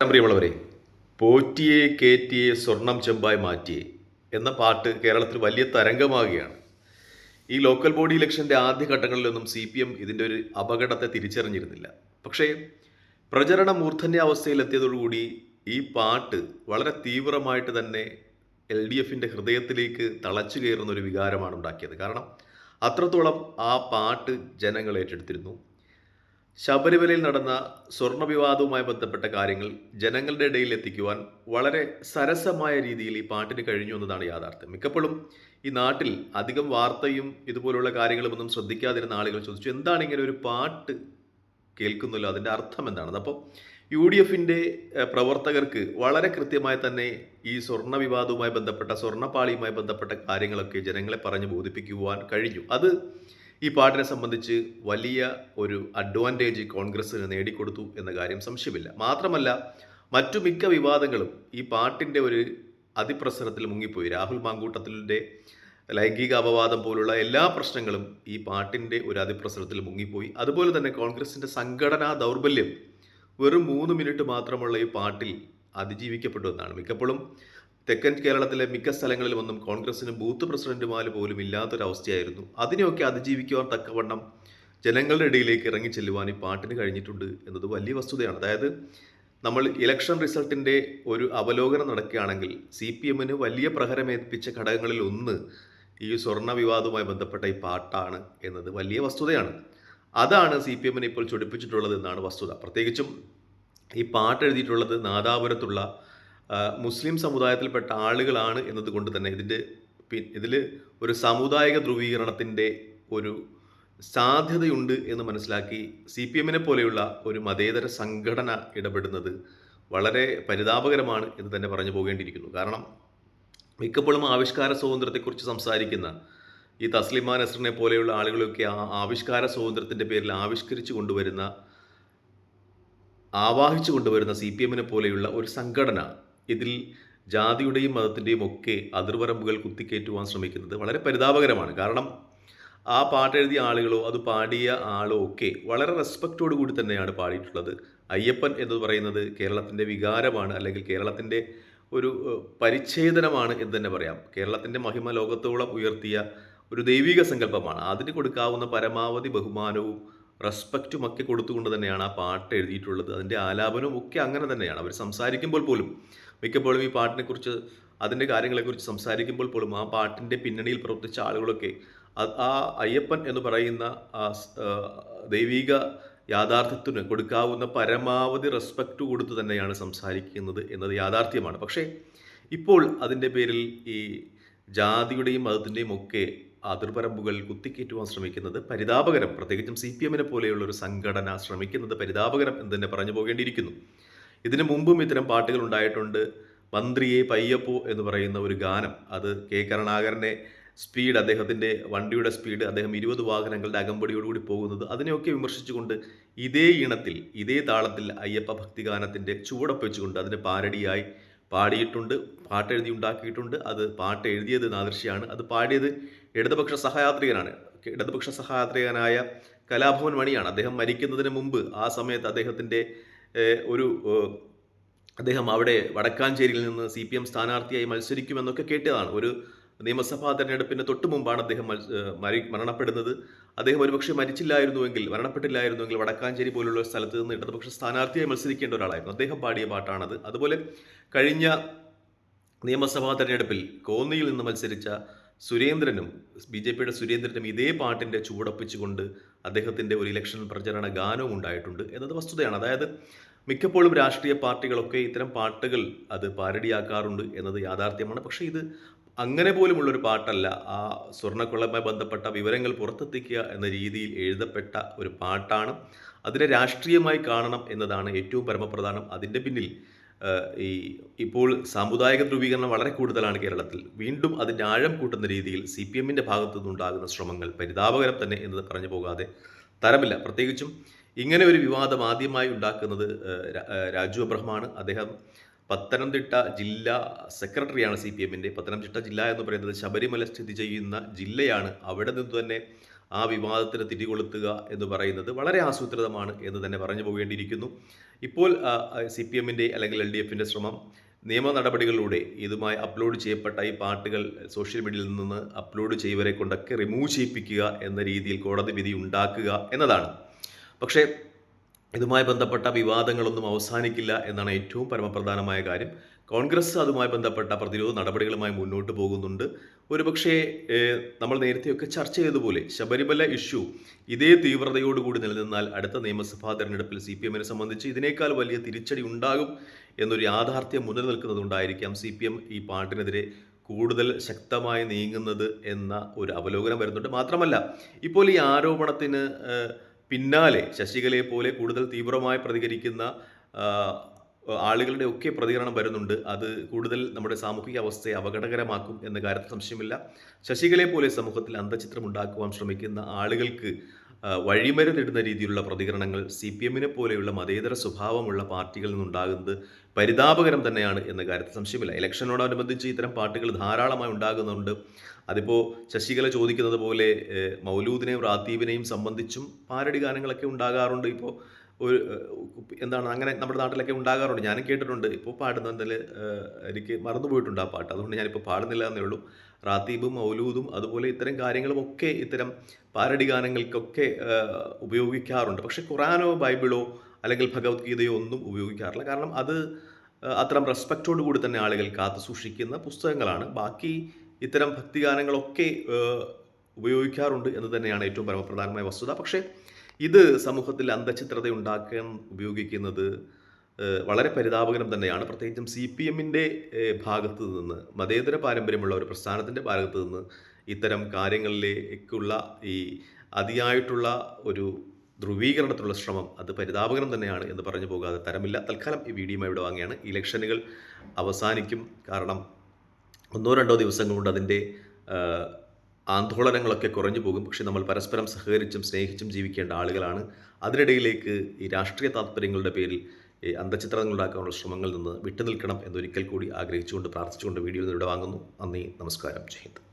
പ്രിയമുള്ളവരെ പോറ്റിയെ കേറ്റിയെ സ്വർണം ചെമ്പായി മാറ്റിയെ എന്ന പാട്ട് കേരളത്തിൽ വലിയ തരംഗമാകുകയാണ് ഈ ലോക്കൽ ബോഡി ഇലക്ഷന്റെ ആദ്യഘട്ടങ്ങളിലൊന്നും സി പി എം ഇതിന്റെ ഒരു അപകടത്തെ തിരിച്ചറിഞ്ഞിരുന്നില്ല. പക്ഷേ പ്രചരണ മൂർധന്യാവസ്ഥയിലെത്തിയതോടുകൂടി ഈ പാട്ട് വളരെ തീവ്രമായിട്ട് തന്നെ എൽ ഡി എഫിന്റെ ഹൃദയത്തിലേക്ക് തളച്ചു കയറുന്ന ഒരു വികാരമാണ് ഉണ്ടാക്കിയത്. കാരണം അത്രത്തോളം ആ പാട്ട് ജനങ്ങൾ ഏറ്റെടുത്തിരുന്നു. ശബരിമലയിൽ നടന്ന സ്വർണവിവാദവുമായി ബന്ധപ്പെട്ട കാര്യങ്ങൾ ജനങ്ങളുടെ ഇടയിൽ എത്തിക്കുവാൻ വളരെ സരസമായ രീതിയിൽ ഈ പാട്ടിന് കഴിഞ്ഞു എന്നതാണ് യാഥാർത്ഥ്യം. മിക്കപ്പോഴും ഈ നാട്ടിൽ അധികം വാർത്തയും ഇതുപോലുള്ള കാര്യങ്ങളും ഒന്നും ശ്രദ്ധിക്കാതിരുന്ന ആളുകൾ ചോദിച്ചു എന്താണ് ഇങ്ങനെ ഒരു പാട്ട് കേൾക്കുന്നല്ലോ? അതിന്റെ അർത്ഥം എന്താണ്? അപ്പോൾ യു ഡി എഫിന്റെ പ്രവർത്തകർക്ക് വളരെ കൃത്യമായി തന്നെ ഈ സ്വർണ വിവാദവുമായി ബന്ധപ്പെട്ട സ്വർണപ്പാളിയുമായി ബന്ധപ്പെട്ട കാര്യങ്ങളൊക്കെ ജനങ്ങളെ പറഞ്ഞ് ബോധിപ്പിക്കുവാൻ കഴിഞ്ഞു. അത് ഈ പാട്ടിനെ സംബന്ധിച്ച് വലിയ ഒരു അഡ്വാന്റേജ് കോൺഗ്രസ്സിന് നേടിക്കൊടുത്തു എന്ന കാര്യം സംശയമില്ല. മാത്രമല്ല മറ്റു മിക്ക വിവാദങ്ങളും ഈ പാട്ടിന്റെ ഒരു അതിപ്രസരത്തിൽ മുങ്ങിപ്പോയി. രാഹുൽ മാങ്കൂട്ടത്തിന്റെ ലൈംഗിക അപവാദം പോലുള്ള എല്ലാ പ്രശ്നങ്ങളും ഈ പാട്ടിന്റെ ഒരു അതിപ്രസരത്തിൽ മുങ്ങിപ്പോയി. അതുപോലെ തന്നെ കോൺഗ്രസിന്റെ സംഘടനാ ദൗർബല്യം വെറും മൂന്ന് മിനിറ്റ് മാത്രമുള്ള ഈ പാട്ടിൽ അതിജീവിക്കപ്പെട്ടു എന്നാണ് മിക്കപ്പോഴും തെക്കൻ കേരളത്തിലെ മിക്ക സ്ഥലങ്ങളിലുമൊന്നും കോൺഗ്രസിന് ബൂത്ത് പ്രസിഡന്റുമാർ പോലും ഇല്ലാത്തൊരവസ്ഥയായിരുന്നു. അതിനെയൊക്കെ അതിജീവിക്കുവാൻ തക്കവണ്ണം ജനങ്ങളുടെ ഇടയിലേക്ക് ഇറങ്ങി ചെല്ലുവാൻ ഈ പാട്ടിന് കഴിഞ്ഞിട്ടുണ്ട് എന്നത് വലിയ വസ്തുതയാണ്. അതായത് നമ്മൾ ഇലക്ഷൻ റിസൾട്ടിന്റെ ഒരു അവലോകനം നടക്കുകയാണെങ്കിൽ സി പി എമ്മിന് വലിയ പ്രഹരമേൽപ്പിച്ച ഘടകങ്ങളിൽ ഒന്ന് ഈ സ്വർണ വിവാദവുമായി ബന്ധപ്പെട്ട ഈ പാട്ടാണ് എന്നത് വലിയ വസ്തുതയാണ്. അതാണ് സി പി എമ്മിനെ ഇപ്പോൾ ചൊടിപ്പിച്ചിട്ടുള്ളത് എന്നാണ് വസ്തുത. പ്രത്യേകിച്ചും ഈ പാട്ട് എഴുതിയിട്ടുള്ളത് നാദാപുരത്തുള്ള മുസ്ലിം സമുദായത്തിൽപ്പെട്ട ആളുകളാണ് എന്നതുകൊണ്ട് തന്നെ ഇതിന്റെ ഇതിൽ ഒരു സാമുദായിക ധ്രുവീകരണത്തിന്റെ ഒരു സാധ്യതയുണ്ട് എന്ന് മനസ്സിലാക്കി സി പി എമ്മിനെ പോലെയുള്ള ഒരു മതേതര സംഘടന ഇടപെടുന്നത് വളരെ പരിതാപകരമാണ് എന്ന് തന്നെ പറഞ്ഞു പോകേണ്ടിയിരിക്കുന്നു. കാരണം മിക്കപ്പോഴും ആവിഷ്കാര സ്വാതന്ത്ര്യത്തെക്കുറിച്ച് സംസാരിക്കുന്ന ഈ തസ്ലിമ നസറിനെ പോലെയുള്ള ആളുകളൊക്കെ ആ ആവിഷ്കാര സ്വാതന്ത്ര്യത്തിന്റെ പേരിൽ ആവിഷ്കരിച്ചു കൊണ്ടുവരുന്ന ആവാഹിച്ചു കൊണ്ടുവരുന്ന സി പി എമ്മിനെ പോലെയുള്ള ഒരു സംഘടന ഇതിൽ ജാതിയുടെയും മതത്തിന്റെയും ഒക്കെ അതിർവരമ്പുകൾ കുത്തിക്കയറ്റുവാൻ ശ്രമിക്കുന്നത് വളരെ പരിതാപകരമാണ്. കാരണം ആ പാട്ട് എഴുതിയ ആളുകളോ അത് പാടിയ ആളോ ഒക്കെ വളരെ റെസ്പെക്റ്റോടു കൂടി തന്നെയാണ് പാടിയിട്ടുള്ളത്. അയ്യപ്പൻ എന്ന് പറയുന്നത് കേരളത്തിന്റെ വികാരമാണ് അല്ലെങ്കിൽ കേരളത്തിന്റെ ഒരു പരിച്ഛേദനമാണ് എന്ന് തന്നെ പറയാം. കേരളത്തിന്റെ മഹിമ ലോകത്തോളം ഉയർത്തിയ ഒരു ദൈവിക സങ്കല്പമാണ്. അതിന് കൊടുക്കാവുന്ന പരമാവധി ബഹുമാനവും റെസ്പെക്റ്റും ഒക്കെ കൊടുത്തുകൊണ്ട് തന്നെയാണ് ആ പാട്ട് എഴുതിയിട്ടുള്ളത്. അതിന്റെ ആലാപനവും ഒക്കെ അങ്ങനെ തന്നെയാണ്. അവർ സംസാരിക്കുമ്പോൾ പോലും മിക്കപ്പോഴും ഈ പാട്ടിനെക്കുറിച്ച് അതിന്റെ കാര്യങ്ങളെക്കുറിച്ച് സംസാരിക്കുമ്പോൾ പോലും ആ പാട്ടിന്റെ പിന്നണിയിൽ പ്രവർത്തിച്ച ആളുകളൊക്കെ ആ അയ്യപ്പൻ എന്ന് പറയുന്ന ആ ദൈവിക യാഥാർത്ഥ്യത്തിന് കൊടുക്കാവുന്ന പരമാവധി റെസ്പെക്റ്റ് കൊടുത്തു തന്നെയാണ് സംസാരിക്കുന്നത് എന്നത് യാഥാർത്ഥ്യമാണ്. പക്ഷേ ഇപ്പോൾ അതിന്റെ പേരിൽ ഈ ജാതിയുടെയും മതത്തിന്റെയും ഒക്കെ അതിർപരമ്പുകൾ കുത്തിക്കയറ്റുവാൻ ശ്രമിക്കുന്നത് പരിതാപകരം. പ്രത്യേകിച്ചും സി പി എമ്മിനെ പോലെയുള്ള ഒരു സംഘടന ശ്രമിക്കുന്നത് പരിതാപകരം എന്ന് തന്നെ പറഞ്ഞു പോകേണ്ടിയിരിക്കുന്നു. ഇതിനു മുമ്പും ഇത്തരം പാട്ടുകൾ ഉണ്ടായിട്ടുണ്ട്. മന്ത്രിയെ പയ്യപ്പോ എന്ന് പറയുന്ന ഒരു ഗാനം. അത് കെ കരുണാകരനെ സ്പീഡ് അദ്ദേഹത്തിന്റെ വണ്ടിയുടെ സ്പീഡ് അദ്ദേഹം ഇരുപത് വാഹനങ്ങളുടെ അകമ്പടിയോടുകൂടി പോകുന്നത് അതിനെയൊക്കെ വിമർശിച്ചുകൊണ്ട് ഇതേ ഈണത്തിൽ ഇതേ താളത്തിൽ അയ്യപ്പ ഭക്തിഗാനത്തിന്റെ ചുവടൊപ്പ് വെച്ചുകൊണ്ട് അതിന് പാരടിയായി പാടിയിട്ടുണ്ട്. പാട്ട് എഴുതി ഉണ്ടാക്കിയിട്ടുണ്ട്. അത് പാട്ട് എഴുതിയത് നാദൃശ്യാണ്. അത് പാടിയത് ഇടതുപക്ഷ സഹയാത്രികനാണ്. ഇടതുപക്ഷ സഹയാത്രികനായ കലാഭവൻ മണിയാണ്. അദ്ദേഹം മരിക്കുന്നതിന് മുമ്പ് ആ സമയത്ത് അദ്ദേഹത്തിന്റെ ഒരു അദ്ദേഹം അവിടെ വടക്കാഞ്ചേരിയിൽ നിന്ന് സി പി എം സ്ഥാനാർത്ഥിയായി മത്സരിക്കുമെന്നൊക്കെ കേട്ടതാണ്. ഒരു നിയമസഭാ തെരഞ്ഞെടുപ്പിന് തൊട്ട് മുമ്പാണ് അദ്ദേഹം മരി മരണപ്പെടുന്നത്. അദ്ദേഹം ഒരുപക്ഷെ മരിച്ചില്ലായിരുന്നുവെങ്കിൽ മരണപ്പെട്ടില്ലായിരുന്നുവെങ്കിൽ വടക്കാഞ്ചേരി പോലുള്ള സ്ഥലത്ത് നിന്ന് ഇടതുപക്ഷ സ്ഥാനാർത്ഥിയായി മത്സരിക്കേണ്ട ഒരാളായിരുന്നു. അദ്ദേഹം പാടിയ പാട്ടാണത്. അതുപോലെ കഴിഞ്ഞ നിയമസഭാ തെരഞ്ഞെടുപ്പിൽ കോന്നിയിൽ നിന്ന് മത്സരിച്ച സുരേന്ദ്രനും ബി ജെ പിയുടെ സുരേന്ദ്രനും ഇതേ പാട്ടിന്റെ ചുവടൊപ്പിച്ചുകൊണ്ട് അദ്ദേഹത്തിന്റെ ഒരു ഇലക്ഷൻ പ്രചരണ ഗാനവും ഉണ്ടായിട്ടുണ്ട് എന്നത് വസ്തുതയാണ്. അതായത് മിക്കപ്പോഴും രാഷ്ട്രീയ പാർട്ടികളൊക്കെ ഇത്തരം പാട്ടുകൾ അത് പാരടിയാക്കാറുണ്ട് എന്നത് യാഥാർത്ഥ്യമാണ്. പക്ഷേ ഇത് അങ്ങനെ പോലുമുള്ളൊരു പാട്ടല്ല. ആ സ്വർണക്കൊള്ളയുമായി ബന്ധപ്പെട്ട വിവരങ്ങൾ പുറത്തെത്തിക്കുക എന്ന രീതിയിൽ എഴുതപ്പെട്ട ഒരു പാട്ടാണ്. അതിനെ രാഷ്ട്രീയമായി കാണണം എന്നതാണ് ഏറ്റവും പരമപ്രധാനം. അതിന്റെ പിന്നിൽ ഈ ഇപ്പോൾ സാമുദായിക ധ്രുവീകരണം വളരെ കൂടുതലാണ് കേരളത്തിൽ. വീണ്ടും അതിന്റെ ആഴം കൂട്ടുന്ന രീതിയിൽ സി പി എമ്മിന്റെ ഭാഗത്തു നിന്നുണ്ടാകുന്ന ശ്രമങ്ങൾ പരിതാപകരം തന്നെ എന്നത് പറഞ്ഞു പോകാതെ തരമില്ല. പ്രത്യേകിച്ചും ഇങ്ങനെ ഒരു വിവാദം ആദ്യമായി ഉണ്ടാക്കുന്നത് രാജു അബ്രഹമാണ്. അദ്ദേഹം പത്തനംതിട്ട ജില്ലാ സെക്രട്ടറിയാണ് സി പി എമ്മിന്റെ പത്തനംതിട്ട ജില്ല എന്ന് പറയുന്നത് ശബരിമല സ്ഥിതി ചെയ്യുന്ന ജില്ലയാണ്. അവിടെ നിന്ന് തന്നെ ആ വിവാദത്തിന് തിരികൊളുത്തുക എന്ന് പറയുന്നത് വളരെ ആസൂത്രിതമാണ് എന്ന് തന്നെ പറഞ്ഞു പോകേണ്ടിയിരിക്കുന്നു. ഇപ്പോൾ സി പി എമ്മിന്റെ അല്ലെങ്കിൽ എൽ ഡി എഫിന്റെ ശ്രമം നിയമ നടപടികളിലൂടെ ഇതുമായി അപ്ലോഡ് ചെയ്യപ്പെട്ട ഈ പാട്ടുകൾ സോഷ്യൽ മീഡിയയിൽ നിന്ന് അപ്ലോഡ് ചെയ്യവരെ കൊണ്ടൊക്കെ റിമൂവ് ചെയ്യിപ്പിക്കുക എന്ന രീതിയിൽ കോടതി വിധി ഉണ്ടാക്കുക എന്നതാണ്. പക്ഷേ ഇതുമായി ബന്ധപ്പെട്ട വിവാദങ്ങളൊന്നും അവസാനിക്കില്ല എന്നാണ് ഏറ്റവും പരമപ്രധാനമായ കാര്യം. കോൺഗ്രസ് അതുമായി ബന്ധപ്പെട്ട പ്രതിരോധ നടപടികളുമായി മുന്നോട്ട് പോകുന്നുണ്ട്. ഒരുപക്ഷേ നമ്മൾ നേരത്തെയൊക്കെ ചർച്ച ചെയ്തതുപോലെ ശബരിമല ഇഷ്യൂ ഇതേ തീവ്രതയോടുകൂടി നിലനിന്നാൽ അടുത്ത നിയമസഭാ തെരഞ്ഞെടുപ്പിൽ സി പി എമ്മിനെ സംബന്ധിച്ച് ഇതിനേക്കാൾ വലിയ തിരിച്ചടി ഉണ്ടാകും എന്നൊരു യാഥാർത്ഥ്യം മുന്നിൽ നിൽക്കുന്നതുകൊണ്ടായിരിക്കാം സി പി എം ഈ പാട്ടിനെതിരെ കൂടുതൽ ശക്തമായി നീങ്ങുന്നത് എന്ന ഒരു അവലോകനം വരുന്നുണ്ട്. മാത്രമല്ല ഇപ്പോൾ ഈ ആരോപണത്തിന് പിന്നാലെ ശശികലയെ പോലെ കൂടുതൽ തീവ്രമായി പ്രതികരിക്കുന്ന ആളുകളുടെ ഒക്കെ പ്രതികരണം വരുന്നുണ്ട്. അത് കൂടുതൽ നമ്മുടെ സാമൂഹിക അവസ്ഥയെ അപകടകരമാക്കും എന്ന കാര്യത്തിൽ സംശയമില്ല. ശശികലയെ പോലെ സമൂഹത്തിൽ അന്തചിത്രം ഉണ്ടാക്കുവാൻ ശ്രമിക്കുന്ന ആളുകൾക്ക് വഴിമരുന്നിടുന്ന രീതിയിലുള്ള പ്രതികരണങ്ങൾ സി പി എമ്മിനെ പോലെയുള്ള മതേതര സ്വഭാവമുള്ള പാർട്ടികളിൽ നിന്നുണ്ടാകുന്നത് പരിതാപകരം തന്നെയാണ് എന്ന കാര്യത്തിൽ സംശയമില്ല. ഇലക്ഷനോടനുബന്ധിച്ച് ഇത്തരം പാർട്ടികൾ ധാരാളമായി ഉണ്ടാകുന്നുണ്ട്. അതിപ്പോൾ ശശികല ചോദിക്കുന്നത് പോലെ മൗലൂദിനെയും റാത്തീബിനെയും സംബന്ധിച്ചും പാരടി ഗാനങ്ങളൊക്കെ ഉണ്ടാകാറുണ്ട്. ഇപ്പോൾ ഒരു എന്താണ് അങ്ങനെ നമ്മുടെ നാട്ടിലൊക്കെ ഉണ്ടാകാറുണ്ട്. ഞാനും കേട്ടിട്ടുണ്ട്. ഇപ്പോൾ പാടുന്നതിൽ എനിക്ക് മറന്നുപോയിട്ടുണ്ട് ആ പാട്ട്. അതുകൊണ്ട് ഞാനിപ്പോൾ പാടുന്നില്ല എന്നേ ഉള്ളൂ. റാത്തീബും മൗലൂദും അതുപോലെ ഇത്തരം കാര്യങ്ങളുമൊക്കെ ഇത്തരം പാരടി ഗാനങ്ങൾക്കൊക്കെ ഉപയോഗിക്കാറുണ്ട്. പക്ഷേ ഖുറാനോ ബൈബിളോ അല്ലെങ്കിൽ ഭഗവത്ഗീതയോ ഒന്നും ഉപയോഗിക്കാറില്ല. കാരണം അത് അത്തരം റെസ്പെക്റ്റോട് കൂടി തന്നെ ആളുകൾ കാത്തു സൂക്ഷിക്കുന്ന പുസ്തകങ്ങളാണ്. ബാക്കി ഇത്തരം ഭക്തിഗാനങ്ങളൊക്കെ ഉപയോഗിക്കാറുണ്ട് എന്ന് തന്നെയാണ് ഏറ്റവും പരമപ്രധാനമായ വസ്തുത. പക്ഷേ ഇത് സമൂഹത്തിൽ അന്ധചിത്രത ഉണ്ടാക്കാൻ ഉപയോഗിക്കുന്നത് വളരെ പരിതാപകരം തന്നെയാണ്. പ്രത്യേകിച്ചും സി പി എമ്മിന്റെ ഭാഗത്ത് നിന്ന് മതേതര പാരമ്പര്യമുള്ള ഒരു പ്രസ്ഥാനത്തിന്റെ ഭാഗത്ത് നിന്ന് ഇത്തരം കാര്യങ്ങളിലേക്കുള്ള ഈ അതിയായിട്ടുള്ള ഒരു ധ്രുവീകരണത്തിലുള്ള ശ്രമം അത് പരിതാപകരം തന്നെയാണ് എന്ന് പറഞ്ഞു പോകാതെ തരമില്ല. തൽക്കാലം ഈ വീഡിയോ ഇവിടെ വാങ്ങിയാണ്. ഇലക്ഷനുകൾ അവസാനിക്കും. കാരണം ഒന്നോ രണ്ടോ ദിവസം കൊണ്ട് അതിന്റെ ആന്തോളനങ്ങളൊക്കെ കുറഞ്ഞു പോകും. പക്ഷേ നമ്മൾ പരസ്പരം സഹകരിച്ചും സ്നേഹിച്ചും ജീവിക്കേണ്ട ആളുകളാണ്. അതിനിടയിലേക്ക് ഈ രാഷ്ട്രീയ താല്പര്യങ്ങളുടെ പേരിൽ അന്തചിത്രങ്ങൾ ഉണ്ടാക്കാനുള്ള ശ്രമങ്ങളിൽ നിന്ന് വിട്ടുനിൽക്കണം എന്നൊരിക്കൽ കൂടി ആഗ്രഹിച്ചുകൊണ്ട് പ്രാർത്ഥിച്ചുകൊണ്ട് വീഡിയോ ഇവിടെ വാങ്ങുന്നു. നന്ദി നമസ്കാരം. ജയ്